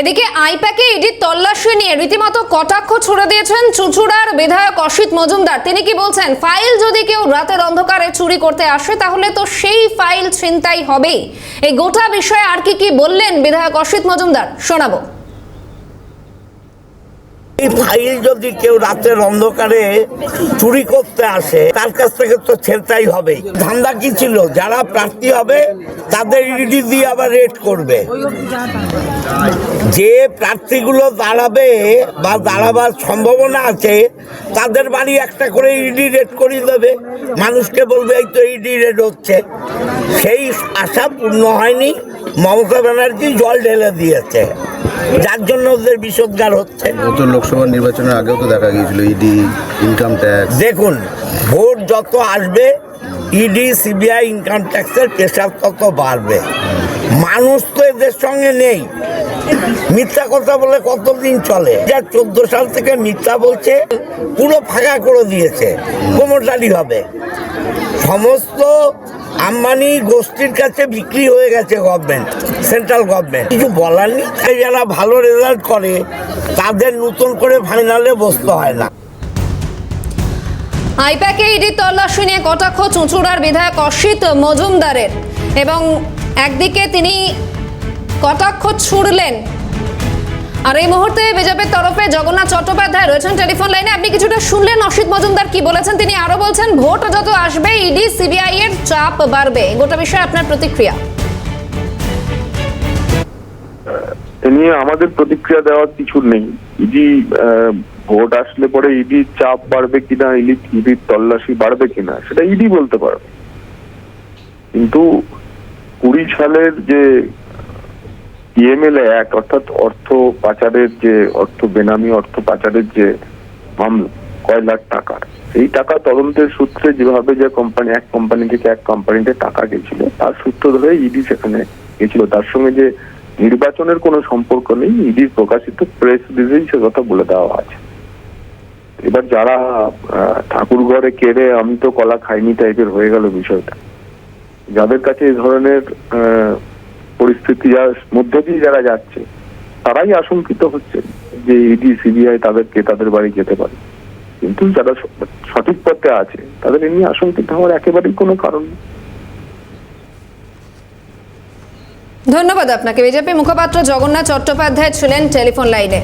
এদিকে আইপ্যাকে ইডির তল্লাশি নিয়ে রীতিমতো কটাক্ষ ছুড়ে দিয়েছেন চুচুড়ার বিধায়ক অসিত মজুমদার। তিনি কি বলছেন, ফাইল যদি কেউ রাতের অন্ধকারে চুরি করতে আসে, তাহলে তো সেই ফাইল ছিনতাই হবেই। এই গোটা বিষয়ে আর কি কি বললেন বিধায়ক অসিত মজুমদার, শোনাবো। এই ফাইল যদি কেউ রাতের অন্ধকারে চুরি করতে আসে, তার কাছ থেকে তো ছেড়তাই হবে ধান্দা কি ছিল? যারা প্রার্থী হবে, তাদের ইডি দিয়ে আবার রেড করবে। যে প্রার্থীগুলো দাঁড়াবে বা দাঁড়াবার সম্ভাবনা আছে, তাদের বাড়ি একটা করে ইডি রেড করিয়ে দেবে। মানুষকে বলবে, এই তো ইডি রেড হচ্ছে। সেই আশা পূর্ণ হয়নি। মমতা ব্যানার্জি জল ঢেলে দিয়েছে। যার জন্য ওদের বিষোদ্গার হচ্ছে। গত লোকসভা নির্বাচনের আগেও তো দেখা গিয়েছিল ইডি ইনকাম ট্যাক্স দেখুন, ভোট যত আসবে ইডি সিবিআই ইনকাম ট্যাক্সের প্রেশার তত বাড়বে। মানুষ তো এদের সঙ্গে নেই। মিথ্যা কথা বলে কতদিন চলে? যা চোদ্দ সাল থেকে মিথ্যা বলছে, পুরো ফাঁকা করে দিয়েছে কোমরদারি হবে। সমস্ত আম্বানি গোষ্ঠীর কাছে বিক্রি হয়ে গেছে গভর্নমেন্ট সেন্ট্রাল গভর্নমেন্ট কিছু বলার নেই যারা ভালো রেজাল্ট করে তাদের নতুন করে ফাইনালে বসতে হয় না। আইপ্যাকে ইডির তল্লাশি নিয়ে কটাক্ষ চুঁচুড়ার বিধায়ক অসিত মজুমদারের। এবং একদিকে তিনি কটাক্ষ ছুড়লেন। আর এই মুহূর্তে বিজেপির তরফে জগন্নাথ চট্টোপাধ্যায় রয়েছেন টেলিফোন লাইনে। আপনি কিছুটা শুনলেন, অসিত মজুমদার কি বলেছেন? তিনি আরও বলছেন, ভোট যত আসবে, ইডি, সিবিআই এর চাপ বাড়বে। গোটা বিষয়ে আপনার প্রতিক্রিয়া। নিয়ে আমাদের প্রতিক্রিয়া দেওয়ার কিছু নেই। ইডি ভোট আসলে পরে ইডি চাপ বাড়বে কিনা, ইডি, ইডির তল্লাশি বাড়বে কিনা, সেটা ইডি বলতে পারবে। কিন্তু কুড়ি সালের যে ইএমএলএ অ্যাক্ট, অর্থাৎ অর্থ পাচারের যে, অর্থ বেনামি, অর্থ পাচারের যে মামলা, কয় লাখ টাকার এই টাকা তদন্তের সূত্রে যেভাবে যে কোম্পানি এক কোম্পানি থেকে এক কোম্পানিতে টাকা গেছিল, তার সূত্র ধরে ইডি সেখানে গেছিল। তার সঙ্গে যে নির্বাচনের কোনো সম্পর্ক নেই ইডির প্রকাশিত প্রেস রিলিজেই সে কথা বলে দেওয়া আছে। এবার যারা ঠাকুর ঘরে কেড়ে আমি তো কলা খাইনি টাইপের হয়ে গেল বিষয়টা। যাদের কাছে এই ধরনের পরিস্থিতি মধ্যে দিয়ে যারা যাচ্ছে, তারাই আশঙ্কিত হচ্ছে যে ইডি, সিবিআই তাদেরকে তাদের বাড়ি যেতে পারে। কিন্তু যারা সঠিক পথে আছে, তাদের এমনি আশঙ্কিত হওয়ার একেবারেই কোনো কারণ নেই। ধন্যবাদ আপনাকে। বিজেপি মুখপাত্র জগন্নাথ চট্টোপাধ্যায় ছিলেন টেলিফোন লাইনে।